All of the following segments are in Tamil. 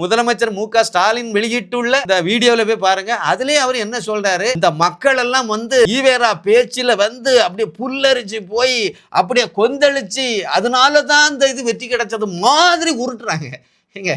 முதலமைச்சர் மு க ஸ்டாலின் வெளியிட்டுள்ள இந்த வீடியோல போய் பாருங்க. அதுலயே அவர் என்ன சொல்றாரு? இந்த மக்கள் எல்லாம் வந்து ஈவேரா பேச்சுல வந்து அப்படியே புல்லரிச்சு போய் அப்படியே கொந்தளிச்சு அதனால தான் இந்த இது வெற்றி கிடைச்சது மாதிரி உருட்டுறாங்க. ஏங்க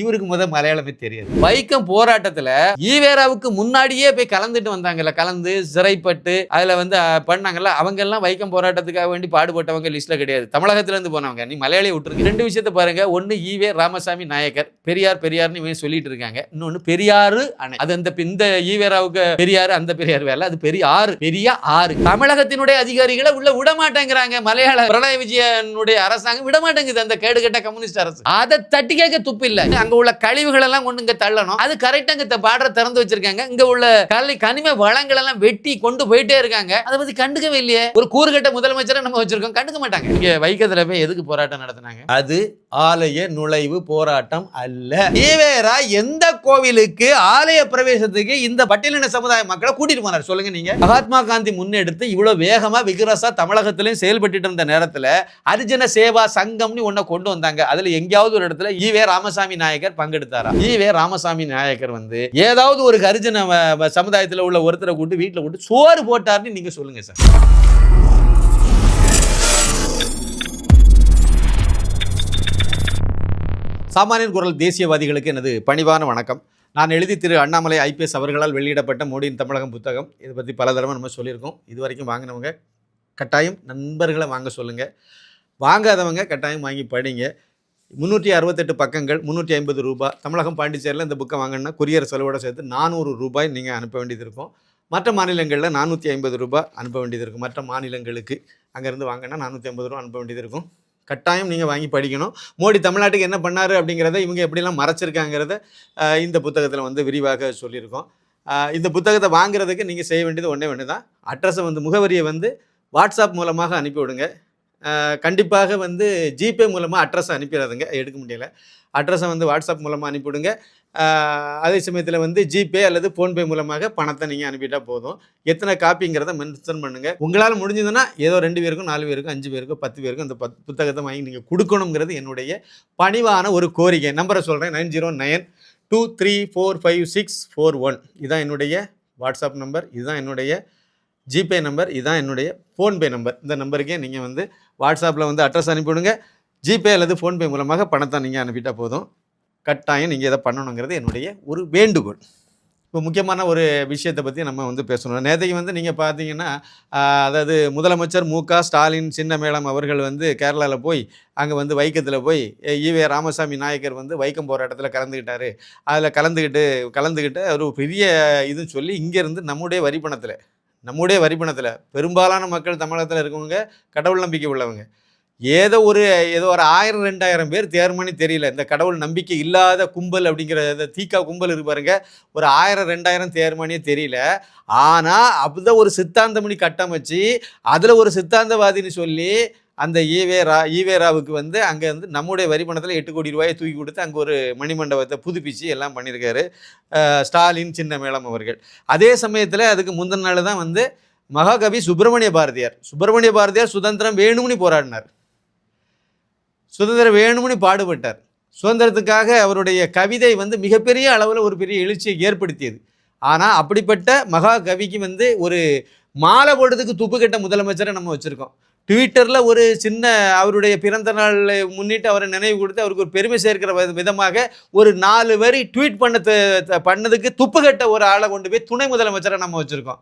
இவருக்கு முத மலையாளமே தெரியாது. வைக்கம் போராட்டத்துல ஈவேராவுக்கு முன்னாடியே போய் கலந்துட்டு வந்தாங்கல்ல கலந்து சிறைப்பட்டு அதுல வந்து பண்ணாங்கல்ல அவங்க எல்லாம் வைக்கம் போராட்டத்துக்காக வேண்டி பாடுபட்டவங்க லிஸ்ட்ல கிடையாது. தமிழகத்துல இருந்து போனவங்க நீ மலையாளி விட்டுருக்கு ரெண்டு விஷயத்த பாருங்க. ஒன்னு ஈவே ராமசாமி நாயக்கர் பெரியார் பெரியார்னு இவன் சொல்லிட்டு இருக்காங்க. இன்னொன்னு பெரியாறு அணை. அது அந்த இந்த ஈவேராவுக்கு பெரியாறு அந்த பெரியார் வேலை அது பெரிய ஆறு பெரிய ஆறு. தமிழகத்தினுடைய அதிகாரிகளை உள்ள விட மாட்டேங்கிறாங்க மலையாள பிரளய விஜயனுடைய அரசாங்கம். விட மாட்டேங்குது அந்த கேடுகட்ட கம்யூனிஸ்ட் அரசு. அதை தட்டி கேட்க துப்பு இல்ல. அங்க உள்ள கழிவுகள் எல்லாம் கொண்டு இங்க தள்ளணும். அது கரெக்டா இங்க பாடுற திறந்து வச்சிருக்காங்க. இங்க உள்ள கலை கனிம வளங்கள் எல்லாம் வெட்டி கொண்டு போயிட்டே இருக்காங்க. அதை பத்தி கண்டுக்கவே இல்லையே. ஒரு கூறுகட்ட முதலமைச்சரை நம்ம வச்சிருக்கோம். கண்டுக்க மாட்டாங்க. இங்க வைக்கத்துல போய் எதுக்கு போராட்டம் நடத்தினாங்க? அது ஆலய நுழைவு போராட்டம் அல்ல. ஈவேரா எந்த கோவிலுக்கு ஆலய பிரவேசத்துக்கு இந்த பட்டியலின சமுதாய மக்களை கூட்டிட்டு போனார்? சொல்லுங்க நீங்க. மகாத்மா காந்தி முன்னெடுத்து இவ்வளவு வேகமா விகரசா தமிழகத்திலையும் செயல்பட்டு இருந்த நேரத்துல அரிஜன சேவா சங்கம்னு ஒன்ன கொண்டு வந்தாங்க. அதுல எங்கேயாவது ஒரு இடத்துல ஈவே ராமசாமி நாயக்கர் பங்கெடுத்தாரா? ஈவே ராமசாமி நாயக்கர் வந்து ஏதாவது ஒரு ஹரிஜன வ- உள்ள ஒருத்தரை கூட்டு வீட்டில் கூட்டு சோறு போட்டாருன்னு நீங்க சொல்லுங்க சார். சாமானியன் குரல் தேசியவாதிகளுக்கு எனது பணிவான வணக்கம். நான் எழுதி திரு அண்ணாமலை ஐபிஎஸ் அவர்களால் வெளியிடப்பட்ட மோடியின் தமிழகம் புத்தகம். இதை பற்றி பல தடவை நம்ம சொல்லியிருக்கோம். இது வரைக்கும் வாங்கினவங்க கட்டாயம் நண்பர்களை வாங்க சொல்லுங்கள் வாங்காதவங்க கட்டாயம் வாங்கி படிங்க. முந்நூற்றி அறுபத்தெட்டு பக்கங்கள் முந்நூற்றி ஐம்பது ரூபாய் தமிழகம் பாண்டிச்சேரியில் இந்த புக்கை வாங்கினா குரியர் செலவோட சேர்த்து நானூறு ரூபாய் நீங்கள் அனுப்ப வேண்டியது இருக்கும். மற்ற மாநிலங்களில் நானூற்றி ஐம்பது ரூபாய் அனுப்ப வேண்டியது இருக்கும். மற்ற மாநிலங்களுக்கு அங்கேருந்து வாங்கினா நானூற்றி ஐம்பது ரூபா அனுப்ப வேண்டியது இருக்கும். கட்டாயம் நீங்கள் வாங்கி படிக்கணும். மோடி தமிழ்நாட்டுக்கு என்ன பண்ணார் அப்படிங்கிறத இவங்க எப்படிலாம் மறைச்சிருக்காங்கிறத இந்த புத்தகத்தில் வந்து விரிவாக சொல்லியிருக்கோம். இந்த புத்தகத்தை வாங்குறதுக்கு நீங்கள் செய்ய வேண்டியது ஒன்றே ஒன்று தான் அட்ரஸை வந்து முகவரியை வந்து வாட்ஸ்அப் மூலமாக அனுப்பி விடுங்க கண்டிப்பாக வந்து ஜிபே மூலமாக அட்ரஸ் அனுப்பிடாதுங்க எடுக்க முடியல. அட்ரஸை வந்து வாட்ஸ்அப் மூலமாக அனுப்பிவிடுங்க. அதே சமயத்தில் வந்து ஜிபே அல்லது ஃபோன்பே மூலமாக பணத்தை நீங்கள் அனுப்பிட்டால் போதும். எத்தனை காப்பிங்கிறத மென்ஷன் பண்ணுங்கள் உங்களால் முடிஞ்சதுன்னா ஏதோ ரெண்டு பேருக்கும் நாலு பேருக்கும் அஞ்சு பேருக்கும் பத்து பேருக்கும் அந்த பத் புத்தகத்தை வாங்கி நீங்கள் கொடுக்கணுங்கிறது என்னுடைய பணிவான ஒரு கோரிக்கை. நம்பரை சொல்கிறேன் nine zero nine two three four five six four one. இதுதான் என்னுடைய வாட்ஸ்அப் நம்பர். இதுதான் என்னுடைய ஜிபே நம்பர். இதுதான் என்னுடைய ஃபோன்பே நம்பர். இந்த நம்பருக்கே நீங்கள் வந்து வாட்ஸ்அப்பில் வந்து அட்ரஸ் அனுப்பிவிடுங்க. ஜிபே அல்லது ஃபோன்பே மூலமாக பணத்தை நீங்கள் அனுப்பிட்டால் போதும். கட்டாயம் நீங்கள் இதை பண்ணணுங்கிறது என்னுடைய ஒரு வேண்டுகோள். இப்போ முக்கியமான ஒரு விஷயத்தை பற்றி நம்ம வந்து பேசணும். நேற்றைக்கு வந்து நீங்கள் பார்த்தீங்கன்னா அதாவது முதலமைச்சர் மு க ஸ்டாலின் சின்னமேளம் அவர்கள் வந்து கேரளாவில் போய் அங்கே வந்து வைக்கத்தில் போய் ஈவே ராமசாமி நாயக்கர் வந்து வைக்கம் போராட்டத்தில் கலந்துக்கிட்டார் அதில் கலந்துக்கிட்டு கலந்துக்கிட்டு ஒரு பெரிய இதுன்னு சொல்லி இங்கேருந்து நம்முடைய வரிப்பணத்தில் நம்முடைய வரிப்பணத்தில் பெரும்பாலான மக்கள் தமிழகத்தில் இருக்கவங்க கடவுள் நம்பிக்கை உள்ளவங்க. ஏதோ ஒரு ஏதோ ஒரு ஆயிரம் ரெண்டாயிரம் பேர் தேர்மணி தெரியல. இந்த கடவுள் நம்பிக்கை இல்லாத கும்பல் அப்படிங்கிற இந்த தீக்கா கும்பல் இருப்பாருங்க ஒரு ஆயிரம் ரெண்டாயிரம் தேர்மணியே தெரியல. ஆனால் அப்படிதான் ஒரு சித்தாந்தமணி கட்டமைச்சு அதில் ஒரு சித்தாந்தவாதின்னு சொல்லி அந்த ஈவேரா ஈவேராவுக்கு வந்து அங்கே வந்து நம்முடைய வரி பணத்தில் எட்டு கோடி ரூபாயை தூக்கி கொடுத்து அங்கே ஒரு மணிமண்டபத்தை புதுப்பிச்சு எல்லாம் பண்ணியிருக்காரு ஸ்டாலின் சின்ன மேளம் அவர்கள். அதே சமயத்தில் அதுக்கு முந்தின நாள் தான் வந்து மகாகவி சுப்பிரமணிய பாரதியார். சுப்பிரமணிய பாரதியார் சுதந்திரம் வேணும்னு போராடினார். சுதந்திரம் வேணும்னு பாடுபட்டார். சுதந்திரத்துக்காக அவருடைய கவிதை வந்து மிகப்பெரிய அளவில் ஒரு பெரிய எழுச்சியை ஏற்படுத்தியது. ஆனால் அப்படிப்பட்ட மகாகவிக்கு வந்து ஒரு மாலை போடுறதுக்கு துப்பு கட்ட முதலமைச்சரை நம்ம வச்சுருக்கோம். ட்விட்டரில் ஒரு சின்ன அவருடைய பிறந்த நாள் முன்னிட்டு அவரை நினைவு கொடுத்து அவருக்கு ஒரு பெருமை சேர்க்கிற விதமாக ஒரு நாலு வரி ட்வீட் பண்ண த- பண்ணதுக்கு துப்புக்கட்ட ஒரு ஆளை கொண்டு போய் துணை முதலமைச்சரை நம்ம வச்சுருக்கோம்.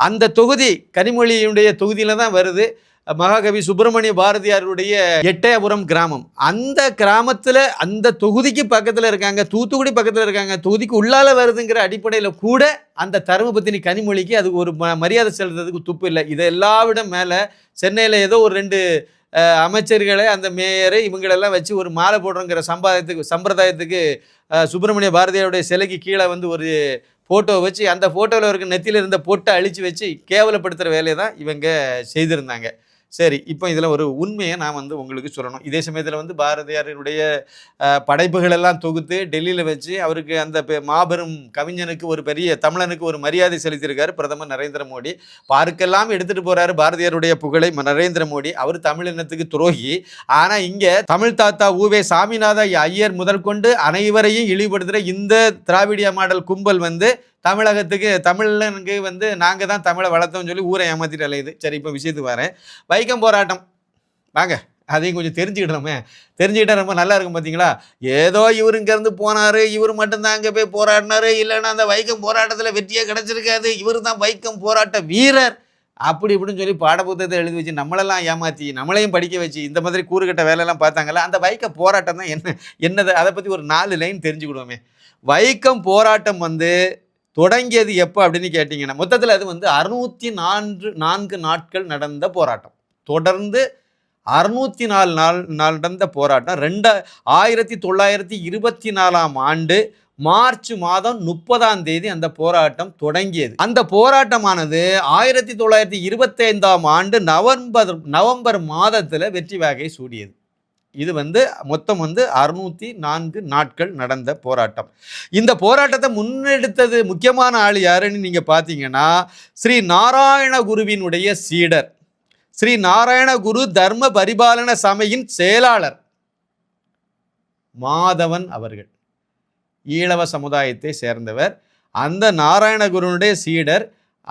அந்த தொகுதி கனிமொழியினுடைய தொகுதியில் தான் வருது. மகாகவி சுப்பிரமணிய பாரதியாருடைய எட்டயபுரம் கிராமம். அந்த கிராமத்தில் அந்த தொகுதிக்கு பக்கத்தில் இருக்காங்க தூத்துக்குடி பக்கத்தில் இருக்காங்க தொகுதிக்கு உள்ளால வருதுங்கிற அடிப்படையில் கூட அந்த தருமபத்தினி கனிமொழிக்கு அதுக்கு ஒரு ம மரியாதை செலுத்துறதுக்கு துப்பு இல்லை. இதை எல்லாவிடம் மேலே சென்னையில் ஏதோ ஒரு ரெண்டு அமைச்சர்களை அந்த மேயரை இவங்களெல்லாம் வச்சு ஒரு மாலை போடுறோங்கிற சம்பாதத்துக்கு சம்பிரதாயத்துக்கு சுப்பிரமணிய பாரதியாருடைய சிலைக்கு கீழே வந்து ஒரு ஃபோட்டோ வச்சு அந்த ஃபோட்டோவில் இருக்க நெத்தியில் இருந்த பொட்டை அழித்து வச்சு கேவலப்படுத்துகிற வேலையை தான் இவங்க செய்திருந்தாங்க. சரி இப்போ இதில் ஒரு உண்மையை நான் வந்து உங்களுக்கு சொல்லணும். இதே சமயத்தில் வந்து பாரதியாரினுடைய படைப்புகள் எல்லாம் தொகுத்து டெல்லியில் வச்சு அவருக்கு அந்த பெ- மாபெரும் கவிஞனுக்கு ஒரு பெரிய தமிழனுக்கு ஒரு மரியாதை செலுத்தியிருக்காரு பிரதமர் நரேந்திர மோடி. பார்க்கெல்லாம் எடுத்துகிட்டு போகிறாரு பாரதியாருடைய புகழை ம- நரேந்திர மோடி. அவர் தமிழினத்துக்கு துரோகி. ஆனால் இங்கே தமிழ் தாத்தா ஊவே சாமிநாத ஐயர் முதற்கொண்டு அனைவரையும் இழிவுபடுத்துகிற இந்த திராவிடிய மாடல் கும்பல் வந்து தமிழகத்துக்கு தமிழனுக்கு வந்து நாங்கள் தான் தமிழை வளர்த்தோம்னு சொல்லி ஊரை ஏமாத்திட்டு அலையுது. சரி இப்போ விஷயத்துக்கு வரேன். வைக்கம் போராட்டம். வாங்க அதையும் கொஞ்சம் தெரிஞ்சுக்கிடணுமே. தெரிஞ்சுக்கிட்டா ரொம்ப நல்லா இருக்கும் பார்த்தீங்களா ஏதோ இவர் இங்கேருந்து போனார் இவர் மட்டும்தான் அங்கே போய் போராடினாரு. இல்லைன்னா அந்த வைக்கம் போராட்டத்தில் வெற்றியே கிடச்சிருக்காது. இவர் தான் வைக்கம் போராட்ட வீரர். அப்படி இப்படின்னு சொல்லி பாடப்புத்தகத்தை எழுதி வச்சு நம்மளெல்லாம் ஏமாற்றி நம்மளையும் படிக்க வச்சு இந்த மாதிரி கூறுகட்ட வேலையெல்லாம் பார்த்தாங்கல்ல அந்த வைக்க போராட்டம் தான் என்ன என்னது? அதை பற்றி ஒரு நாலு லைன் தெரிஞ்சுக்கிடுவோமே. வைக்கம் போராட்டம் வந்து தொடங்கியது எப்போ அப்படின்னு கேட்டிங்கன்னா மொத்தத்தில் அது வந்து அறுநூற்றி நான்கு நான்கு நாட்கள் நடந்த போராட்டம். தொடர்ந்து அறுநூற்றி நாலு நாள் நடந்த போராட்டம். ரெண்ட ஆயிரத்தி தொள்ளாயிரத்தி இருபத்தி நாலாம் ஆண்டு மார்ச் மாதம் முப்பதாம் தேதி அந்த போராட்டம் தொடங்கியது. அந்த போராட்டமானது ஆயிரத்தி தொள்ளாயிரத்தி இருபத்தைந்தாம் ஆண்டு நவம்பர் நவம்பர் மாதத்தில் வெற்றி வகை சூடியது. இது வந்து மொத்தம் வந்து அறுநூற்றி நான்கு நாட்கள் நடந்த போராட்டம். இந்த போராட்டத்தை முன்னெடுத்தது முக்கியமான ஆள் யாருன்னு நீங்கள் பார்த்தீங்கன்னா ஸ்ரீ நாராயண குருவினுடைய சீடர். ஸ்ரீ நாராயண குரு தர்ம பரிபாலன சபையின் செயலாளர். மாதவன் அவர்கள். ஈழவ சமுதாயத்தை சேர்ந்தவர். அந்த நாராயணகுருனுடைய சீடர்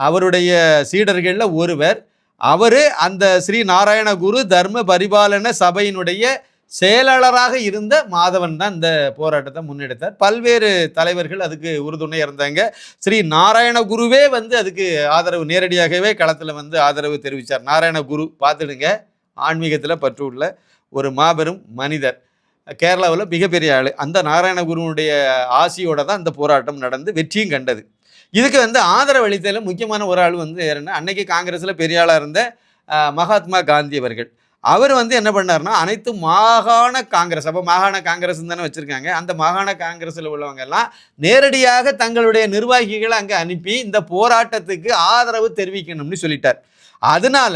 அவருடைய சீடர்களில் ஒருவர். அவர் அந்த ஸ்ரீ நாராயணகுரு தர்ம பரிபாலன சபையினுடைய செயலாளராக இருந்த மாதவன் தான் இந்த போராட்டத்தை முன்னெடுத்தார். பல்வேறு தலைவர்கள் அதுக்கு உறுதுணை இருந்தாங்க. ஸ்ரீ நாராயணகுருவே வந்து அதுக்கு ஆதரவு நேரடியாகவே களத்தில் வந்து ஆதரவு தெரிவித்தார் நாராயணகுரு பார்த்துடுங்க. ஆன்மீகத்தில் பற்றுள்ள ஒரு மாபெரும் மனிதர். கேரளாவில் மிகப்பெரிய ஆள். அந்த நாராயணகுருவனுடைய ஆசியோட தான் அந்த போராட்டம் நடந்து வெற்றியும் கண்டது. இதுக்கு வந்து ஆதரவு அளித்ததில் முக்கியமான ஒரு ஆள் வந்து யாருன்னா அன்னைக்கு காங்கிரஸில் பெரிய ஆளாக இருந்த மகாத்மா காந்தி அவர்கள். அவர் வந்து என்ன பண்ணாருன்னா அனைத்து மாகாண காங்கிரஸ் அப்போ மாகாண காங்கிரஸ் தானே வச்சுருக்காங்க. அந்த மாகாண காங்கிரஸில் உள்ளவங்க எல்லாம் நேரடியாக தங்களுடைய நிர்வாகிகளை அங்கே அனுப்பி இந்த போராட்டத்துக்கு ஆதரவு தெரிவிக்கணும்னு சொல்லிட்டார். அதனால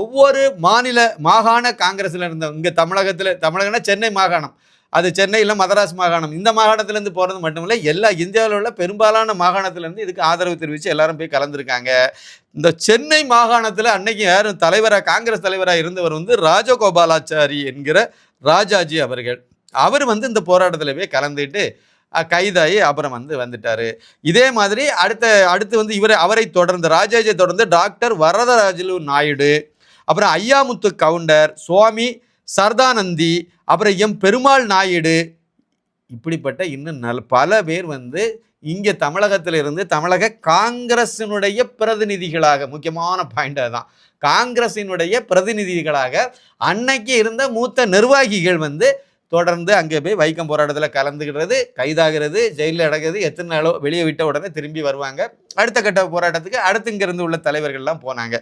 ஒவ்வொரு மாநில மாகாண காங்கிரஸில் இருந்த இங்கே தமிழகத்தில் தமிழகம்னா சென்னை மாகாணம். அது சென்னையில் மதராஸ் மாகாணம். இந்த மாகாணத்திலேருந்து போகிறது மட்டும் இல்லை எல்லா இந்தியாவில் உள்ள பெரும்பாலான மாகாணத்திலேருந்து இதுக்கு ஆதரவு தெரிவித்து எல்லாரும் போய் கலந்துருக்காங்க. இந்த சென்னை மாகாணத்தில் அன்னைக்கு யாரும் தலைவராக காங்கிரஸ் தலைவராக இருந்தவர் வந்து ராஜகோபாலாச்சாரி என்கிற ராஜாஜி அவர்கள். அவர் வந்து இந்த போராட்டத்தில் போய் கலந்துட்டு கைதாகி அப்புறம் வந்து வந்துட்டார். இதே மாதிரி அடுத்த அடுத்து வந்து இவரை அவரை தொடர்ந்து ராஜாஜியை தொடர்ந்து டாக்டர் வரதராஜலு நாயுடு அப்புறம் ஐயாமுத்து கவுண்டர் சுவாமி சர்தானந்தி அப்புறம் எம் பெருமாள் நாயுடு இப்படிப்பட்ட இன்னும் நல் பல பேர் வந்து இங்கே தமிழகத்தில் இருந்து தமிழக காங்கிரசினுடைய பிரதிநிதிகளாக முக்கியமான பாயிண்ட் அதுதான். காங்கிரசினுடைய பிரதிநிதிகளாக அன்னைக்கு இருந்த மூத்த நிர்வாகிகள் வந்து தொடர்ந்து அங்கே போய் வைக்கம் போராட்டத்தில் கலந்துக்கிறது கைதாகிறது ஜெயிலில் அடைகிறது எத்தனை நாளோ வெளியே விட்ட உடனே திரும்பி வருவாங்க. அடுத்த கட்ட போராட்டத்துக்கு அடுத்து இங்கேருந்து உள்ள தலைவர்கள்லாம் போனாங்க.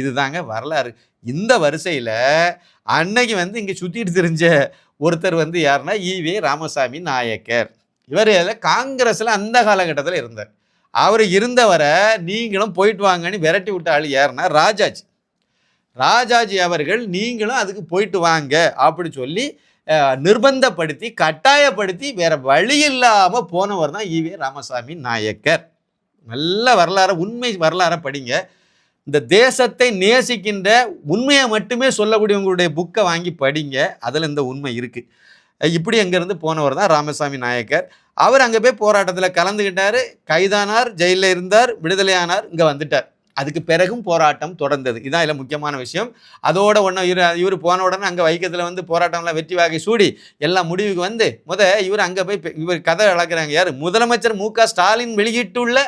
இதுதாங்க வரலாறு. இந்த வரிசையில் அன்னைக்கு வந்து இங்கே சுற்றிட்டு தெரிஞ்ச ஒருத்தர் வந்து யாருன்னா ஈவே ராமசாமி நாயக்கர். இவர் காங்கிரஸில் அந்த காலகட்டத்தில் இருந்தார். அவர் இருந்தவரை நீங்களும் போயிட்டு வாங்கன்னு விரட்டி விட்ட ஆள் யாருன்னா ராஜாஜி. ராஜாஜி அவர்கள் நீங்களும் அதுக்கு போயிட்டு வாங்க அப்படி சொல்லி நிர்பந்தப்படுத்தி கட்டாயப்படுத்தி வேற வழி இல்லாமல் போனவர் தான் ஈவே ராமசாமி நாயக்கர். நல்ல வரலாறு உண்மை வரலாறை படிங்க. இந்த தேசத்தை நேசிக்கின்ற உண்மையை மட்டுமே சொல்லக்கூடியவங்களுடைய புக்கை வாங்கி படிங்க. அதில் இந்த உண்மை இருக்குது இப்படி அங்கேருந்து போனவர் தான் ராமசாமி நாயக்கர். அவர் அங்கே போய் போராட்டத்தில் கலந்துக்கிட்டார் கைதானார் ஜெயிலில் இருந்தார் விடுதலையானார் இங்கே வந்துட்டார். அதுக்கு பிறகும் போராட்டம் தொடர்ந்தது. இதான் இதில் முக்கியமான விஷயம். அதோட ஒன்று இவர் இவர் போன உடனே அங்கே வைக்கத்தில் வந்து போராட்டம்லாம் வெற்றி வாகை சூடி எல்லாம் முடிவுக்கு வந்து முத இவர் அங்கே போய் இவர் கதை வளர்க்குறாங்க. யார்? முதலமைச்சர் மு க ஸ்டாலின் வெளியிட்டுள்ள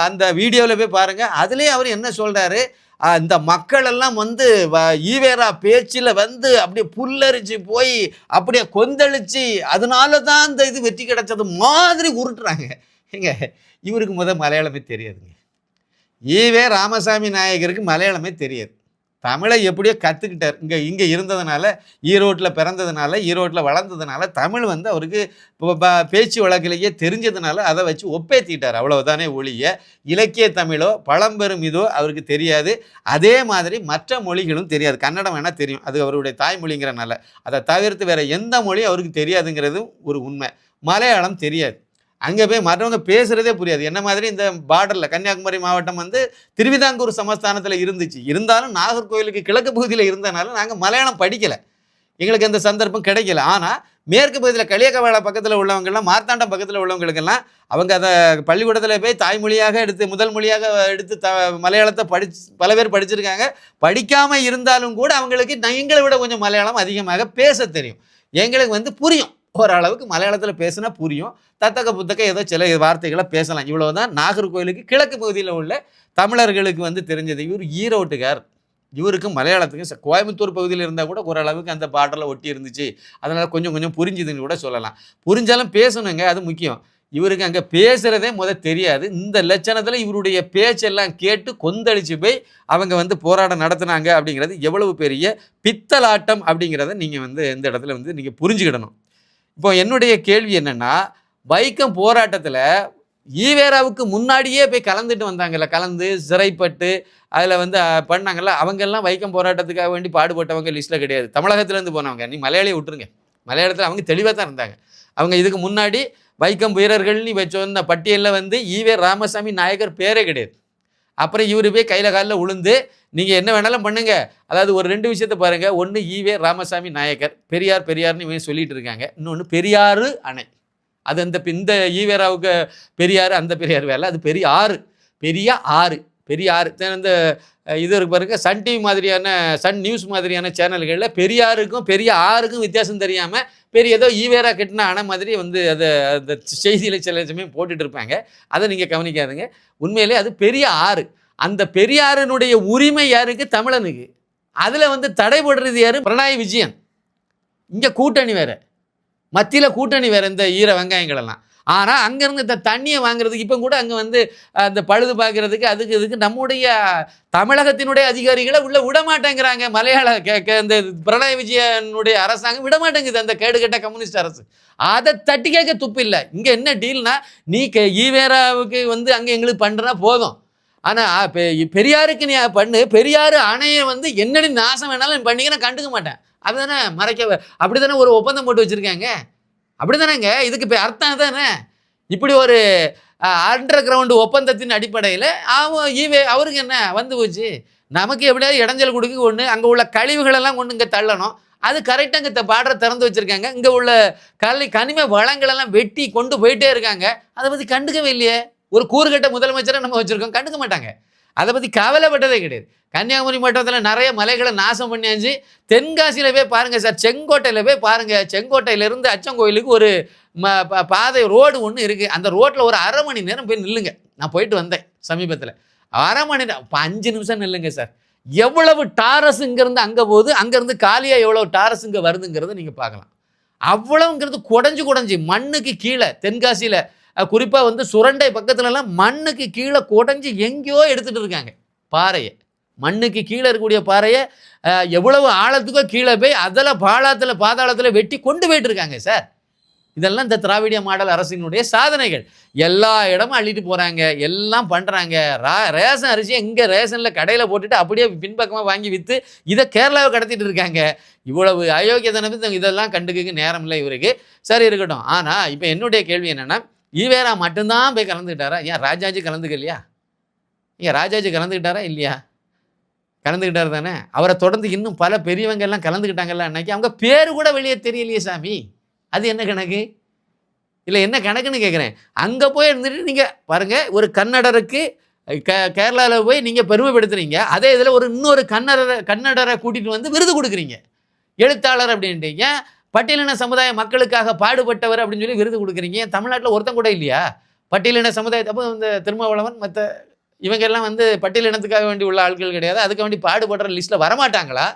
அந்த வீடியோவில் போய் பாருங்கள் அதுலேயே அவர் என்ன சொல்கிறாரு இந்த மக்கள் எல்லாம் வந்து வ- ஈவேரா பேச்சில் வந்து அப்படியே புல்லரிச்சு போய் அப்படியே கொந்தளிச்சு அதனால தான் இந்த இது வெற்றி கிடைச்சது மாதிரி உருட்டுறாங்க. ஏங்க இவருக்கு முத மலையாளமே தெரியாதுங்க. ஈவே ராமசாமி நாயகருக்கு மலையாளமே தெரியாது. தமிழை எப்படியோ கற்றுக்கிட்டார் இங்கே இங்கே இருந்ததுனால ஈரோட்டில் பிறந்ததுனால ஈரோட்டில் வளர்ந்ததுனால தமிழ் வந்து அவருக்கு பேச்சு வழக்கிலேயே தெரிஞ்சதுனால அதை வச்சு ஒப்பேத்திட்டார். அவ்வளவுதானே ஒழிய இலக்கிய தமிழோ பழம்பெரும் இதோ அவருக்கு தெரியாது. அதே மாதிரி மற்ற மொழிகளும் தெரியாது. கன்னடம் வேணால் தெரியும். அது அவருடைய தாய்மொழிங்கிறனால. அதை தவிர்த்து வேறு எந்த மொழி அவருக்கு தெரியாதுங்கிறதும் ஒரு உண்மை. மலையாளம் தெரியாது. அங்கே போய் மற்றவங்க பேசுகிறதே புரியாது. என்ன மாதிரி இந்த பார்டரில் கன்னியாகுமரி மாவட்டம் வந்து திருவிதாங்கூர் சமஸ்தானத்தில் இருந்துச்சு. இருந்தாலும் நாகர்கோவிலுக்கு கிழக்கு பகுதியில் இருந்தனால நாங்கள் மலையாளம் படிக்கலை. எங்களுக்கு அந்த சந்தர்ப்பம் கிடைக்கல. ஆனால் மேற்கு பகுதியில் களியக்கவாழ பக்கத்தில் உள்ளவங்கெல்லாம் மார்த்தாண்டம் பக்கத்தில் உள்ளவங்களுக்கெல்லாம் அவங்க அதை பள்ளிக்கூடத்தில் போய் தாய்மொழியாக எடுத்து முதல் மொழியாக எடுத்து த மலையாளத்தை படிச்சு பல பேர் படிச்சிருக்காங்க. படிக்காமல் இருந்தாலும் கூட அவங்களுக்கு நான் எங்களை விட கொஞ்சம் மலையாளம் அதிகமாக பேச தெரியும். எங்களுக்கு வந்து புரியும். ஓரளவுக்கு மலையாளத்தில் பேசினா புரியும். தத்தக்க புத்தக்க ஏதோ சில வார்த்தைகளை பேசலாம். இவ்வளோ தான் நாகர்கோவிலுக்கு கிழக்கு பகுதியில் உள்ள தமிழர்களுக்கு வந்து தெரிஞ்சது. இவர் ஈரோட்டுக்கார். இவருக்கு மலையாளத்துக்கு கோயம்புத்தூர் பகுதியில் இருந்தால் கூட ஓரளவுக்கு அந்த பாட்டில் ஒட்டி இருந்துச்சு. அதனால் கொஞ்சம் கொஞ்சம் புரிஞ்சுதுன்னு கூட சொல்லலாம். புரிஞ்சாலும் பேசணுங்க அது முக்கியம். இவருக்கு அங்கே பேசுகிறதே முத தெரியாது. இந்த லட்சணத்தில் இவருடைய பேச்செல்லாம் கேட்டு கொந்தளிச்சு போய் அவங்க வந்து போராட்டம் நடத்துனாங்க அப்படிங்கிறது எவ்வளவு பெரிய பித்தலாட்டம் அப்படிங்கிறத நீங்கள் வந்து இந்த இடத்துல வந்து நீங்கள் புரிஞ்சுக்கிடணும். இப்போ என்னுடைய கேள்வி என்னென்னா வைக்கம் போராட்டத்தில் ஈவேராவுக்கு முன்னாடியே போய் கலந்துட்டு வந்தாங்கல்ல கலந்து சிறைப்பட்டு அதில் வந்து பண்ணாங்கல்ல அவங்கெல்லாம் வைக்கம் போராட்டத்துக்காக வேண்டி பாடுபட்டவங்க லிஸ்ட்டில் கிடையாது. தமிழகத்துலேருந்து போனவங்க நீ மலையாளியை விட்டுருங்க. மலையாளத்தில் அவங்க தெளிவாக தான் இருந்தாங்க. அவங்க இதுக்கு முன்னாடி வைக்கம் வீரர்கள்னு வச்சோன்ன பட்டியலில் வந்து ஈவே ராமசாமி நாயக்கர் பேரே கிடையாது. அப்புறம் இவர் போய் கையில் காலில் உளுந்து நீங்கள் என்ன வேணாலும் பண்ணுங்கள் அதாவது ஒரு ரெண்டு விஷயத்தை பாருங்கள் ஒன்று ஈவே ராமசாமி நாயக்கர் பெரியார் பெரியார்னு இவங்க சொல்லிட்டு இருக்காங்க. இன்னொன்று பெரியாறு அணை. அது அந்த பி- இந்த ஈவேராவுக்கு பெரியார் அந்த பெரியார் வேலை அது பெரிய ஆறு. பெரிய ஆறு. பெரிய ஆறு தான் இந்த இது இருக்கு பாருங்க சன் டிவி மாதிரியான சன் நியூஸ் மாதிரியான சேனல்களில் பெரியாருக்கும் பெரிய ஆறுக்கும் வித்தியாசம் தெரியாமல் பெரிய ஏதோ ஈவேரா கெட்டின அணை மாதிரி வந்து அதை அந்த செய்தியில் சில சமயம் போட்டுட்டு இருப்பாங்க. அதை நீங்கள் கவனிக்காதுங்க. உண்மையிலே அது பெரிய ஆறு. அந்த பெரியாரினுடைய உரிமை யாருக்கு? தமிழனுக்கு. அதில் வந்து தடைபடுறது யாரு? பிரணாய் விஜயன். இங்கே கூட்டணி வேறு. மத்தியில் கூட்டணி வேறு இந்த ஈர வெங்காயங்கள் எல்லாம். ஆனால் அங்கேருந்து இந்த தண்ணியை வாங்குறதுக்கு இப்போ கூட அங்கே வந்து அந்த பழுது பார்க்குறதுக்கு அதுக்கு இதுக்கு நம்முடைய தமிழகத்தினுடைய அதிகாரிகளை உள்ளே விடமாட்டேங்கிறாங்க. மலையாள இந்த பிரணாய் விஜயனுடைய அரசாங்கம் விட மாட்டேங்குது அந்த கேடுகெட்ட கம்யூனிஸ்ட் அரசு. அதை தட்டி கேட்க துப்பு இல்லை. இங்கே என்ன டீல்னா நீ கே ஈவேராவுக்கு வந்து அங்கே எங்களுக்கு பண்ணுறனா போதும். ஆனால் பெரியாருக்கு நீ பண்ணு. பெரியார் அணையை வந்து என்னடி நாசம் வேணாலும் பண்ணிக்க நான் கண்டுக்க மாட்டேன். அதுதானே மறைக்க அப்படி தானே ஒரு ஒப்பந்தம் போட்டு வச்சுருக்காங்க? அப்படி தானேங்க இதுக்கு இப்போ அர்த்தம் தானே இப்படி ஒரு அண்டர் கிரவுண்டு ஒப்பந்தத்தின் அடிப்படையில் அவன் ஈவே அவருக்கு என்ன? வந்து போச்சு. நமக்கு எப்படியாவது இடைஞ்சல் கொடுக்க ஒன்று அங்கே உள்ள கழிவுகளெல்லாம் கொண்டு இங்கே தள்ளணும். அது கரெக்டாக இங்கே இந்த பாடுற திறந்து வச்சுருக்காங்க. இங்கே உள்ள கலை கனிம வளங்களெல்லாம் வெட்டி கொண்டு போயிட்டே இருக்காங்க. அதை பற்றி கண்டுக்கவே இல்லையே. ஒரு கூறுகட்ட முதலமைச்சரை நம்ம வச்சுருக்கோம். கண்டுக்க மாட்டாங்க. அதை பற்றி கவலைப்பட்டதே கிடையாது. கன்னியாகுமரி மாவட்டத்தில் நிறைய மலைகளை நாசம் பண்ணியாச்சு. தென்காசியில் போய் பாருங்கள் சார் செங்கோட்டையில் போய் பாருங்கள் செங்கோட்டையிலேருந்து அச்சங்கோயிலுக்கு ஒரு ம பாதை ரோடு ஒன்று இருக்குது அந்த ரோட்டில் ஒரு அரை மணி நேரம் போய் நில்லுங்க. நான் போயிட்டு வந்தேன் சமீபத்தில். அரை மணி நேரம் இப்போ அஞ்சு நிமிஷம் நில்லுங்க சார். எவ்வளவு டாரஸ் இங்கேருந்து அங்கே போகுது அங்கேருந்து காலியாக எவ்வளோ டாரஸ் இங்கே வருதுங்கிறத நீங்கள் பார்க்கலாம். அவ்வளவுங்கிறது குடஞ்சு குடஞ்சி மண்ணுக்கு கீழே தென்காசியில் குறிப்பாக வந்து சுரண்டை பக்கத்துலலாம் மண்ணுக்கு கீழே குடஞ்சி எங்கேயோ எடுத்துகிட்டு இருக்காங்க பாறையை. மண்ணுக்கு கீழே இருக்கக்கூடிய பாறையை எவ்வளவு ஆழத்துக்கோ கீழே போய் அதில் பாலாத்தில் பாதாளத்தில் வெட்டி கொண்டு போயிட்டு இருக்காங்க சார். இதெல்லாம் இந்த திராவிடிய மாடல் அரசினுடைய சாதனைகள். எல்லா இடமும் அள்ளிட்டு போகிறாங்க எல்லாம் பண்ணுறாங்க ரா ரேஷன் அரிசியை இங்கே ரேஷனில் கடையில் போட்டுட்டு அப்படியே பின்பக்கமாக வாங்கி விற்று இதை கேரளாவை கடத்திட்டு இருக்காங்க. இவ்வளவு அயோக்கியத்தனம் இதெல்லாம் கண்டுக்கு நேரம் இல்லை இவருக்கு. சரி இருக்கட்டும். ஆனால் இப்போ என்னுடைய கேள்வி என்னென்னா ஈவேரா மட்டும்தான் போய் கலந்துக்கிட்டாரா? ஏன் ராஜாஜி கலந்துக்கலையா? ஏன் ராஜாஜி கலந்துக்கிட்டாரா இல்லையா? கலந்துக்கிட்டாரு தானே? அவரை தொடர்ந்து இன்னும் பல பெரியவங்க எல்லாம் கலந்துக்கிட்டாங்கல்ல அன்னைக்கு. அவங்க பேர் கூட வெளியே தெரியலையே சாமி. அது என்ன கணக்கு? இல்லை என்ன கணக்குன்னு கேட்குறேன் அங்கே போய் இருந்துட்டு நீங்கள் பாருங்கள் ஒரு கன்னடருக்கு க கேரளாவில் போய் நீங்கள் பெருமைப்படுத்துகிறீங்க அதே இதில் ஒரு இன்னொரு கன்னடரை கன்னடரை கூட்டிகிட்டு வந்து விருது கொடுக்குறீங்க. எழுத்தாளர் அப்படின்ட்டு பட்டியலின சமுதாய மக்களுக்காக பாடுபட்டவர் அப்படின்னு சொல்லி விருது கொடுக்குறீங்க. ஏன் தமிழ்நாட்டில் ஒருத்தன் கூட இல்லையா? பட்டியலின சமுதாயத்தை அப்போ இந்த திருமாவளவன் மற்ற இவங்க எல்லாம் வந்து பட்டியலினத்துக்காக வேண்டி உள்ள ஆட்கள் கிடையாது. அதுக்கு வேண்டி பாடுபடுற லிஸ்ட்டில் வரமாட்டாங்களா?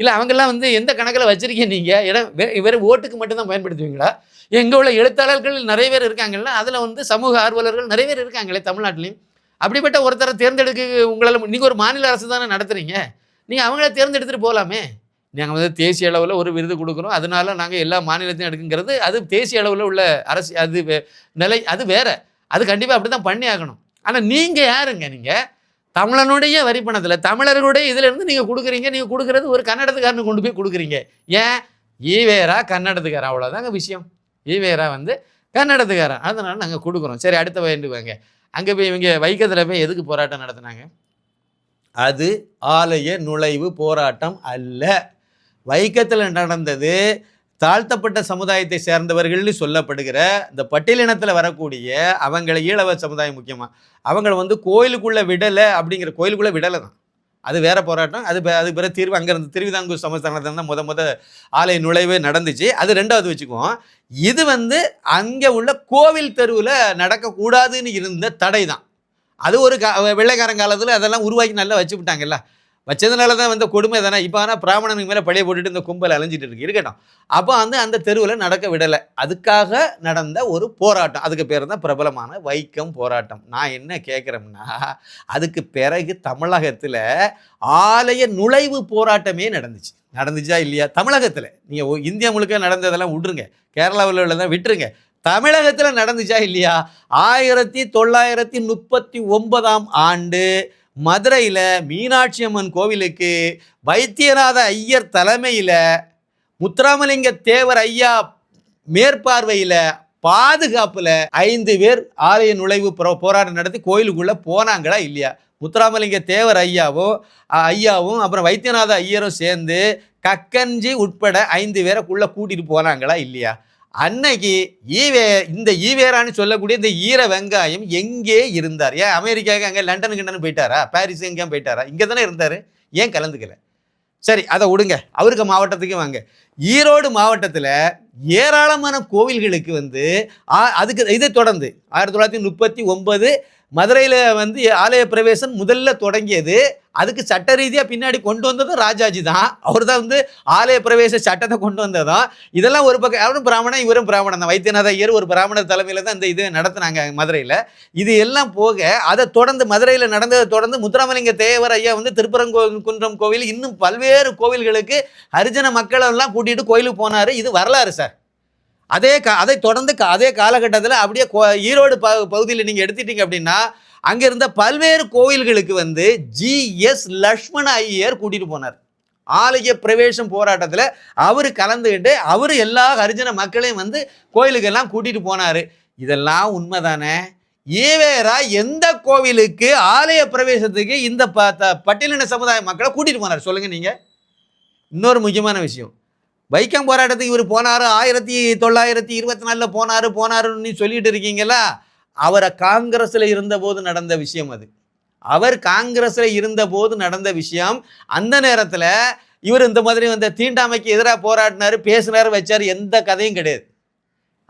இல்லை அவங்கெல்லாம் வந்து எந்த கணக்கில் வச்சுருக்கீங்க நீங்கள் இடம் வெறும் ஓட்டுக்கு மட்டும்தான் பயன்படுத்துவீங்களா? எங்கே உள்ள எழுத்தாளர்கள் நிறைய பேர் இருக்காங்கல்ல அதில் வந்து சமூக ஆர்வலர்கள் நிறைய பேர் இருக்காங்களே தமிழ்நாட்டிலையும். அப்படிப்பட்ட ஒருத்தரை தேர்ந்தெடுக்க உங்களால் நீங்கள் ஒரு மாநில அரசு தானே நடத்துகிறீங்க நீங்கள் அவங்கள தேர்ந்தெடுத்துட்டு போகலாமே நாங்கள் வந்து தேசிய அளவில் ஒரு விருது கொடுக்குறோம் அதனால நாங்கள் எல்லா மாநிலத்தையும் எடுக்குங்கிறது அது தேசிய அளவில் உள்ள அரசு அது வே- நிலை அது வேற. அது கண்டிப்பாக அப்படி தான் பண்ணி ஆகணும். ஆனால் நீங்கள் யாருங்க நீங்கள் தமிழனுடைய வரி பணத்தில் தமிழர்களுடைய இதுலேருந்து நீங்கள் கொடுக்குறீங்க. நீங்கள் கொடுக்குறது ஒரு கன்னடத்துக்காரனு கொண்டு போய் கொடுக்குறீங்க. ஏன்? ஈவேரா கன்னடத்துக்காரன். அவ்வளோதாங்க விஷயம். ஈவேரா வந்து கன்னடத்துக்காரன். அதனால நாங்கள் கொடுக்குறோம். சரி அடுத்த வேண்டுவாங்க அங்கே போய் இவங்க வைக்கத்தில் போய் எதுக்கு போராட்டம் நடத்துனாங்க? அது ஆலய நுழைவு போராட்டம் அல்ல. வைக்கத்தில் நடந்தது தாழ்த்தப்பட்ட சமுதாயத்தை சேர்ந்தவர்கள்னு சொல்லப்படுகிற இந்த பட்டியலினத்தில் வரக்கூடிய அவங்களை ஈழவ சமுதாயம் முக்கியமாக அவங்கள வந்து கோயிலுக்குள்ளே விடலை அப்படிங்கிற கோயிலுக்குள்ளே விடலை தான் அது வேற போராட்டம். அது பே- அது பிறகு தீர்வு அங்கேருந்து திருவிதாங்கூர் சமஸ்தானத்தில் தான் முத முத ஆலய நுழைவே நடந்துச்சு. அது ரெண்டாவது வச்சுக்குவோம். இது வந்து அங்கே உள்ள கோவில் தெருவில் நடக்கக்கூடாதுன்னு இருந்த தடை தான் அது ஒரு க வெள்ளைக்காரன் காலத்தில் அதெல்லாம் உருவாக்கி நல்லா வச்சு விட்டாங்கல்ல வச்சதுனால தான் வந்து கொடுமை தானே? இப்போ ஆனால் பிராமணனுக்கு மேலே பழைய போட்டுட்டு இந்த கும்பல் அலைஞ்சிட்டு இருக்கு. இருக்கட்டும். அப்போ வந்து அந்த தெருவில் நடக்க விடலை. அதுக்காக நடந்த ஒரு போராட்டம். அதுக்கு பேர் தான் பிரபலமான வைக்கம் போராட்டம். நான் என்ன கேட்குறேன்னா அதுக்கு பிறகு தமிழகத்தில் ஆலய நுழைவு போராட்டமே நடந்துச்சு. நடந்துச்சா இல்லையா? தமிழகத்தில். நீங்கள் இந்தியா முழுக்க நடந்ததெல்லாம் விட்ருங்க கேரளாவில் உள்ளதான் விட்டுருங்க. தமிழகத்தில் நடந்துச்சா இல்லையா? ஆயிரத்தி தொள்ளாயிரத்தி முப்பத்தி ஒன்பதாம் ஆண்டு மதுரையில் மீனாட்சி அம்மன் கோவிலுக்கு வைத்தியநாத ஐயர் தலைமையில் முத்துராமலிங்க தேவர் ஐயா மேற்பார்வையில் பாதுகாப்பில் ஐந்து பேர் ஆலய நுழைவு போராட்டம் நடத்தி கோயிலுக்குள்ளே போனாங்களா இல்லையா? முத்துராமலிங்க தேவர் ஐயாவும் ஐயாவும் அப்புறம் வைத்தியநாத ஐயரும் சேர்ந்து கக்கஞ்சி உட்பட ஐந்து பேரைக்குள்ளே கூட்டிகிட்டு போனாங்களா இல்லையா? அன்னைக்கு ஈவே இந்த ஈவேரான்னு சொல்லக்கூடிய இந்த ஈர வெங்காயம் எங்கே இருந்தார்? ஏன் அமெரிக்காவுக்கு அங்கே லண்டன் கிண்டனு போயிட்டாரா? பாரிஸ் எங்கேயும் போயிட்டாரா? இங்கே தானே இருந்தார். ஏன் கலந்துக்கல? சரி அதை விடுங்க. அவருக்கு மாவட்டத்துக்கு வாங்க. ஈரோடு மாவட்டத்தில் ஏராளமான கோவில்களுக்கு வந்து ஆ- அதுக்கு இதை தொடர்ந்து ஆயிரத்தி தொள்ளாயிரத்தி முப்பத்தி ஒன்பது மதுரையில் வந்து ஆலய பிரவேசம் முதல்ல தொடங்கியது. அதுக்கு சட்ட ரீதியாக பின்னாடி கொண்டு வந்ததும் ராஜாஜி தான். அவர் தான் வந்து ஆலய பிரவேச சட்டத்தை கொண்டு வந்ததும். இதெல்லாம் ஒரு பக்கம் அவரும் பிராமணன் இவரும் பிராமணன் தான். வைத்தியநாத ஐயர் ஒரு பிராமணர் தலைமையில் தான் இந்த இது நடத்தினாங்க மதுரையில். இது எல்லாம் போக அதை தொடர்ந்து மதுரையில் நடந்ததை தொடர்ந்து முத்துராமலிங்க தேவர் ஐயா வந்து திருப்பரங்கோ குன்றம் கோவில் இன்னும் பல்வேறு கோவில்களுக்கு ஹரிஜன மக்களெல்லாம் கூட்டிகிட்டு கோயிலுக்கு போனார். இது வரலாறு சார். அதே கா அதை தொடர்ந்து அதே காலகட்டத்தில் அப்படியே கோ- ஈரோடு ப பகுதியில் நீங்கள் எடுத்துட்டீங்க அப்படின்னா அங்கே இருந்த பல்வேறு கோயில்களுக்கு வந்து ஜிஎஸ் லக்ஷ்மண ஐயர் கூட்டிகிட்டு போனார். ஆலய பிரவேசம் போராட்டத்தில் அவர் கலந்துக்கிட்டு அவர் எல்லா ஹரிஜன மக்களையும் வந்து கோயிலுக்கெல்லாம் கூட்டிகிட்டு போனார். இதெல்லாம் உண்மை தானே ஈவேரா எந்த கோவிலுக்கு ஆலய பிரவேசத்துக்கு இந்த ப த- பட்டியலின சமுதாய மக்களை கூட்டிகிட்டு போனார்? சொல்லுங்கள் நீங்கள் இன்னொரு முக்கியமான விஷயம். வைக்கம் போராட்டத்துக்கு இவர் போனார். ஆயிரத்தி தொள்ளாயிரத்தி இருபத்தி நாலில் போனார் போனாருன்னு சொல்லிட்டு இருக்கீங்களா அவரை காங்கிரஸில் இருந்தபோது நடந்த விஷயம் அது. அவர் காங்கிரஸில் இருந்தபோது நடந்த விஷயம். அந்த நேரத்தில் இவர் இந்த மாதிரி வந்த தீண்டாமைக்கு எதிராக போராடினார் பேசினார் வச்சார் எந்த கதையும் கிடையாது.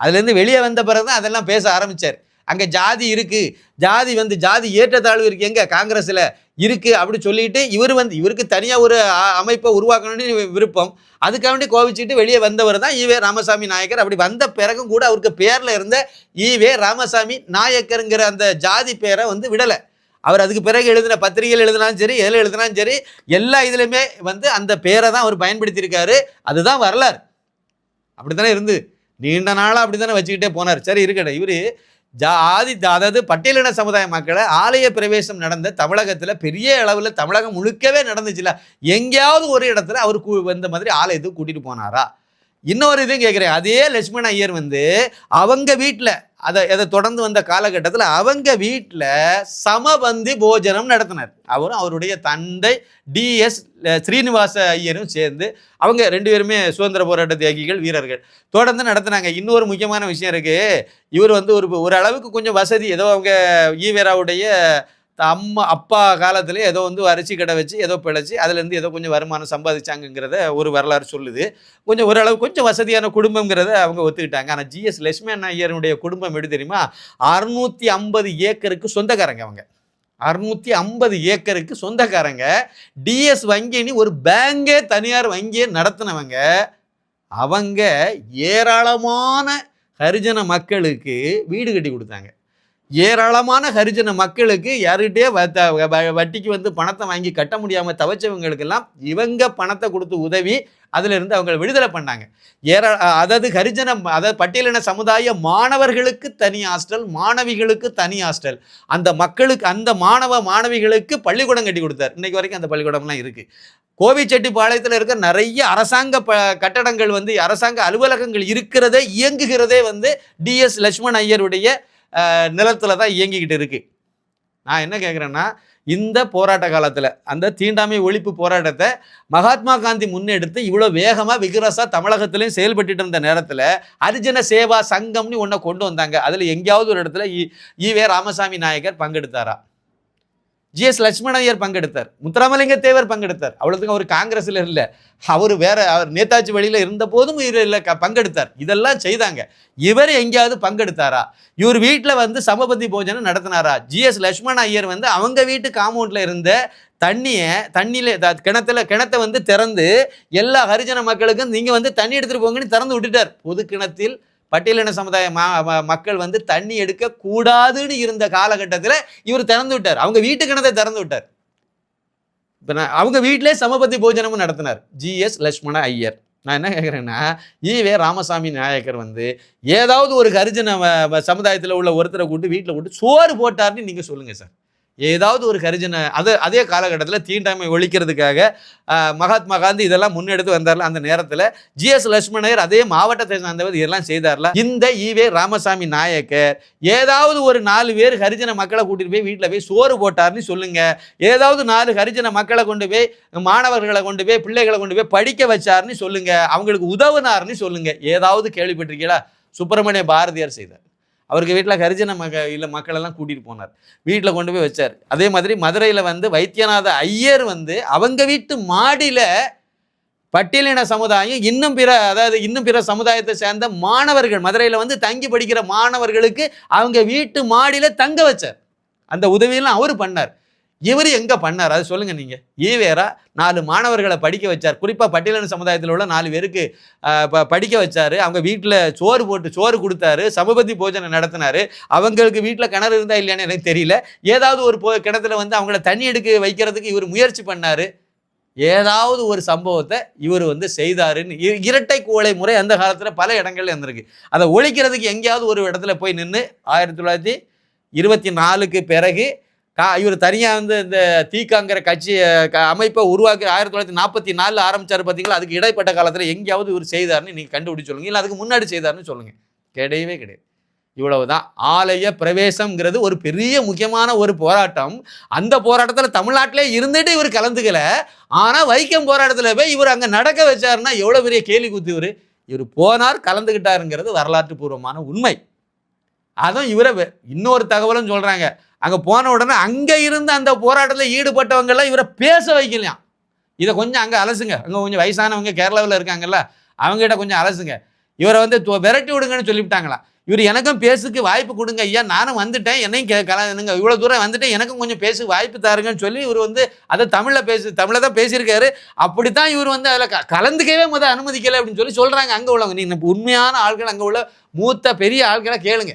அதுலேருந்து வெளியே வந்த பிறகு தான் அதெல்லாம் பேச ஆரம்பிச்சார். அங்கே ஜாதி இருக்குது ஜாதி வந்து ஜாதி ஏற்றத்தாழ்வு இருக்குது எங்கே? காங்கிரஸில் இருக்குது அப்படி சொல்லிட்டு இவர் வந்து இவருக்கு தனியாக ஒரு அமைப்பை உருவாக்கணும்னு விருப்பம். அதுக்காண்டி கோவிச்சுட்டு வெளியே வந்தவர் தான் ஈவே ராமசாமி நாயக்கர். அப்படி வந்த பிறகும் கூட அவருக்கு பேரில் இருந்த ஈவே ராமசாமி நாயக்கருங்கிற அந்த ஜாதி பேரை வந்து விடலை. அவர் அதுக்கு பிறகு எழுதின பத்திரிகைகள் எழுதினாலும் சரி எதில் எழுதினாலும் சரி எல்லா இதுலையுமே வந்து அந்த பேரை தான் அவர் பயன்படுத்தியிருக்காரு. அதுதான் வரலாறு. அப்படி தானே இருந்து. நீண்ட நாளாக அப்படி தானே வச்சுக்கிட்டே போனார். சரி இருக்கட்டும். இவர் ஜாதி அதாவது பட்டியலின சமுதாய மக்களை ஆலய பிரவேசம் நடந்த தமிழகத்தில் பெரிய அளவில் தமிழகம் முழுக்கவே நடந்துச்சுல. எங்கேயாவது ஒரு இடத்துல அவர் கூ இந்த மாதிரி ஆலயத்துக்கு கூட்டிகிட்டு போனாரா? இன்னொரு இதுவும் கேட்குறேன் அதே லட்சுமண ஐயர் வந்து அவங்க வீட்டில் அதை அதை தொடர்ந்து வந்த காலகட்டத்தில் அவங்க வீட்டில் சமபந்தி போஜனம் நடத்தினார். அவரும் அவருடைய தந்தை டிஎஸ் ஸ்ரீனிவாச ஐயரும் சேர்ந்து அவங்க ரெண்டு பேருமே சுதந்திர போராட்ட தியாகிகள் வீரர்கள். தொடர்ந்து நடத்துனாங்க. இன்னொரு முக்கியமான விஷயம் இருக்குது இவர் வந்து ஒரு ஒரு அளவுக்கு கொஞ்சம் வசதி ஏதோ அவங்க ஈவேராவுடைய அம்மா அப்பா காலத்துல ஏதோ வந்து அரிசி கடை வச்சு ஏதோ பிழைச்சி அதுலேருந்து ஏதோ கொஞ்சம் வருமானம் சம்பாதிச்சாங்கங்கிறத ஒரு வரலாறு சொல்லுது. கொஞ்சம் ஓரளவு கொஞ்சம் வசதியான குடும்பங்கிறத அவங்க ஒத்துக்கிட்டாங்க. ஆனால் ஜிஎஸ் லட்சுமணன் ஐயருடைய குடும்பம் எப்படி தெரியுமா? அறுநூத்தி ஐம்பது ஏக்கருக்கு சொந்தக்காரங்க அவங்க. அறுநூத்தி ஐம்பது ஏக்கருக்கு சொந்தக்காரங்க. டிஎஸ் வங்கின்னு ஒரு பேங்கே தனியார் வங்கியை நடத்தினவங்க. அவங்க ஏராளமான ஹரிஜன மக்களுக்கு வீடு கட்டி கொடுத்தாங்க. ஏராளமான ஹரிஜன மக்களுக்கு யாருகிட்டே வ- த- வ- வட்டிக்கு வந்து பணத்தை வாங்கி கட்ட முடியாமல் தவச்சவங்களுக்கெல்லாம் இவங்க பணத்தை கொடுத்து உதவி அதிலிருந்து அவங்க விடுதலை பண்ணாங்க. ஏரா அதாவது ஹரிஜன அதாவது பட்டியலின சமுதாய மாணவர்களுக்கு தனி ஹாஸ்டல் மாணவிகளுக்கு தனி ஹாஸ்டல். அந்த மக்களுக்கு அந்த மாணவ மாணவிகளுக்கு பள்ளிக்கூடம் கட்டி கொடுத்தார். இன்னைக்கு வரைக்கும் அந்த பள்ளிக்கூடம்லாம் இருக்குது கோவிச்செட்டிப்பாளையத்தில் இருக்க நிறைய அரசாங்க ப கட்டடங்கள் வந்து அரசாங்க அலுவலகங்கள் இருக்கிறதே இயங்குகிறதே வந்து டிஎஸ் லட்சுமண் ஐயருடைய நிலத்தில் தான் இயங்கிக்கிட்டு இருக்குது நான் என்ன கேட்குறேன்னா இந்த போராட்ட காலத்தில் அந்த தீண்டாமை ஒழிப்பு போராட்டத்தை மகாத்மா காந்தி முன்னெடுத்து இவ்வளோ வேகமாக விகரஸாக தமிழகத்திலையும் செயல்பட்டுட்டு இருந்த நேரத்தில் ஹரிஜன சேவா சங்கம்னு ஒன்றை கொண்டு வந்தாங்க. அதில் எங்கேயாவது ஒரு இடத்துல இ வே ராமசாமி நாயக்கர் பங்கெடுத்தாரா? ஜிஎஸ் லட்சுமணய்யர் பங்கெடுத்தார். முத்துராமலிங்க தேவர் பங்கெடுத்தார். அவ்வளோத்துக்கு அவர் காங்கிரஸில் இல்லை. அவர் வேற அவர் நேதாஜி வழியில் இருந்த போதும் பங்கெடுத்தார். இதெல்லாம் செய்தாங்க. இவர் எங்கேயாவது பங்கெடுத்தாரா? இவர் வீட்டில் வந்து சமபதி போஜனம் நடத்தினாரா? ஜிஎஸ் லட்சுமண ஐயர் வந்து அவங்க வீட்டு காம்பவுண்டில் இருந்த தண்ணியை தண்ணியில் த- கிணத்துல கிணத்தை வந்து திறந்து எல்லா ஹரிஜன மக்களுக்கும் நீங்கள் வந்து தண்ணி எடுத்துகிட்டு போங்கன்னு திறந்து விட்டுட்டார். பொது கிணத்தில் பட்டியலின சமுதாய மக்கள் வந்து தண்ணி எடுக்க கூடாதுன்னு இருந்த காலகட்டத்தில் இவர் திறந்து விட்டார். அவங்க வீட்டு கிணத்தை திறந்து விட்டார். இப்போ நான் அவங்க வீட்டிலே சமபதி போஜனமும் நடத்தினார். ஜிஎஸ் லட்சுமண ஐயர். நான் என்ன கேட்குறேன்னா ஈவே ராமசாமி நாயக்கர் வந்து ஏதாவது ஒரு கரிஜன சமுதாயத்தில் உள்ள ஒருத்தரை கூட்டு வீட்டில் கூட்டு சோறு போட்டார்னு நீங்கள் சொல்லுங்கள் சார். ஏதாவது ஒரு ஹரிஜன அது அதே காலகட்டத்தில் தீண்டாமை ஒழிக்கிறதுக்காக மகாத்மா காந்தி இதெல்லாம் முன்னெடுத்து வந்தார்ல அந்த நேரத்தில் ஜிஎஸ் லட்சுமணர் அதே மாவட்டத்தை சார்ந்தவர் இதெல்லாம் செய்தார்ல. இந்த ஈவே ராமசாமி நாயக்கர் ஏதாவது ஒரு நாலு பேர் ஹரிஜன மக்களை கூட்டிட்டு போய் வீட்டில் போய் சோறு போட்டார்னு சொல்லுங்க. ஏதாவது நாலு ஹரிஜன மக்களை கொண்டு போய் மாணவர்களை கொண்டு போய் பிள்ளைகளை கொண்டு போய் படிக்க வச்சார்னு சொல்லுங்க. அவங்களுக்கு உதவுனார்னு சொல்லுங்க. ஏதாவது கேள்விப்பட்டிருக்கீங்களா? சுப்பிரமணிய பாரதியார் செய்தார் அவருக்கு வீட்டில் ஹரிஜன மக இல்லை மக்களெல்லாம் கூட்டிகிட்டு போனார். வீட்டில் கொண்டு போய் வச்சார். அதே மாதிரி மதுரையில் வந்து வைத்தியநாத ஐயர் வந்து அவங்க வீட்டு மாடியில் பட்டியலின சமுதாயம் இன்னும் பிற அதாவது இன்னும் பிற சமுதாயத்தை சேர்ந்த மாணவர்கள் மதுரையில் வந்து தங்கி படிக்கிற மாணவர்களுக்கு அவங்க வீட்டு மாடியில் தங்க வச்சார். அந்த உதவியெல்லாம் அவர் பண்ணார். இவர் எங்கே பண்ணார்? அது சொல்லுங்கள் நீங்கள் ஈவேரா நாலு மாணவர்களை படிக்க வச்சார். குறிப்பாக பட்டியலின சமுதாயத்தில் உள்ள நாலு பேருக்கு ப- படிக்க வச்சார். அவங்க வீட்டில் சோறு போட்டு சோறு கொடுத்தாரு. சமபதி போஜனை நடத்தினாரு. அவங்களுக்கு வீட்டில் கிணறு இருந்தா இல்லையான்னு எனக்கு தெரியல. ஏதாவது ஒரு போ கிணத்துல வந்து அவங்கள தண்ணி எடுக்க வைக்கிறதுக்கு இவர் முயற்சி பண்ணார். ஏதாவது ஒரு சம்பவத்தை இவர் வந்து செய்தாருன்னு. இ- இரட்டை கோலை முறை அந்த காலத்தில் பல இடங்கள்ல இருந்திருக்கு. அதை ஒழிக்கிறதுக்கு எங்கேயாவது ஒரு இடத்துல போய் நின்று ஆயிரத்தி தொள்ளாயிரத்தி இருபத்தி நாலுக்கு பிறகு கா இவர் தனியாக வந்து இந்த தீக்காங்கிற கட்சி க- அமைப்பை உருவாக்கி ஆயிரத்தி தொள்ளாயிரத்தி நாற்பத்தி நாலில் ஆரம்பித்தார் பார்த்தீங்களா அதுக்கு இடைப்பட்ட காலத்தில் எங்கேயாவது இவர் செய்தாருன்னு நீங்கள் கண்டுபிடிச்சு சொல்லுங்கள் இல்லை அதுக்கு முன்னாடி செய்தாருன்னு சொல்லுங்கள் கிடையவே கிடையாது. இவ்வளவுதான். ஆலய பிரவேசம்ங்கிறது ஒரு பெரிய முக்கியமான ஒரு போராட்டம். அந்த போராட்டத்தில் தமிழ்நாட்டிலே இருந்துட்டு இவர் கலந்துக்கல. ஆனால் வைக்கம் போராட்டத்தில் போய் இவர் அங்கே நடக்க வச்சாருன்னா எவ்வளோ பெரிய கேலி குத்து இவர்? இவர் போனார் கலந்துக்கிட்டாருங்கிறது வரலாற்று பூர்வமான உண்மை. அதுவும் இவரை இன்னொரு தகவலும் சொல்கிறாங்க அங்கே போன உடனே அங்கே இருந்து அந்த போராட்டத்தில் ஈடுபட்டவங்கெல்லாம் இவரை பேச வைக்கலையாம் இதை கொஞ்சம் அங்கே அலசுங்க. அங்கே கொஞ்சம் வயசானவங்க கேரளாவில் இருக்காங்கல்ல அவங்ககிட்ட கொஞ்சம் அலசுங்க. இவரை வந்து விரட்டி விடுங்கன்னு சொல்லிவிட்டாங்களாம் இவர் எனக்கும் பேசுக்கு வாய்ப்பு கொடுங்க ஐயா. நானும் வந்துட்டேன். என்னையும் கே கலந்துங்க இவ்வளோ தூரம் வந்துட்டேன். எனக்கும் கொஞ்சம் பேசு வாய்ப்பு தாருங்கன்னு சொல்லி இவர் வந்து அதை தமிழில் பேசு தமிழில் தான் பேசியிருக்காரு. அப்படி தான் இவர் வந்து அதில் க கலந்துக்கவே முதல் அனுமதிக்கலை அப்படின்னு சொல்லி சொல்கிறாங்க அங்கே உள்ளவங்க. நீங்கள் உண்மையான ஆட்கள் அங்கே உள்ள மூத்த பெரிய ஆட்களை கேளுங்க.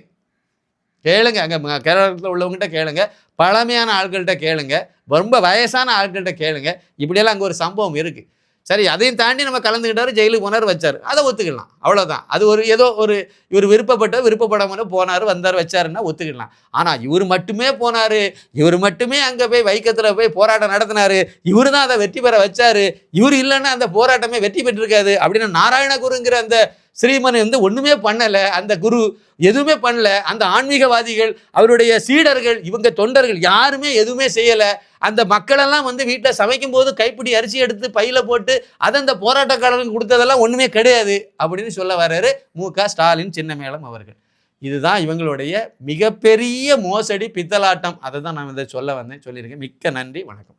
கேளுங்க அங்கே கேரளத்தில் உள்ளவங்ககிட்ட கேளுங்க பழமையான ஆட்கள்கிட்ட கேளுங்க ரொம்ப வயசான ஆட்கள்கிட்ட கேளுங்க இப்படியெல்லாம் அங்கே ஒரு சம்பவம் இருக்குது சரி அதையும் தாண்டி நம்ம கலந்துக்கிட்டாரு ஜெயிலுக்கு போனார் வச்சார். அதை ஒத்துக்கலாம் அவ்வளோதான் அது ஒரு ஏதோ ஒரு இவர் விருப்பப்பட்ட விருப்பப்படாமல் போனார் வந்தார் வச்சாருன்னா ஒத்துக்கலாம் ஆனால் இவர் மட்டுமே போனார் இவர் மட்டுமே அங்கே போய் வைக்கத்தில் போய் போராட்டம் நடத்தினார் இவர் தான் அதை வெற்றி பெற வச்சார் இவர் இல்லைன்னா அந்த போராட்டமே வெற்றி பெற்றிருக்காது அப்படின்னு நாராயணகுருங்கிற அந்த ஸ்ரீமன் வந்து ஒன்றுமே பண்ணலை அந்த குரு எதுவுமே பண்ணல அந்த ஆன்மீகவாதிகள் அவருடைய சீடர்கள் இவங்க தொண்டர்கள் யாருமே எதுவுமே செய்யலை. அந்த மக்களெல்லாம் வந்து வீட்டில் சமைக்கும் போது கைப்பிடி அரிசி எடுத்து பையில் போட்டு அதை அந்த போராட்டக்காரர்களுக்கு கொடுத்ததெல்லாம் ஒன்றுமே கிடையாது அப்படின்னு சொல்ல வர்றாரு மு. க. ஸ்டாலின் சின்னமேளம் அவர்கள். இதுதான் இவங்களுடைய மிகப்பெரிய மோசடி பித்தலாட்டம். அதை தான் நான் இதை சொல்ல வந்தேன். சொல்லியிருக்கேன். மிக்க நன்றி. வணக்கம்.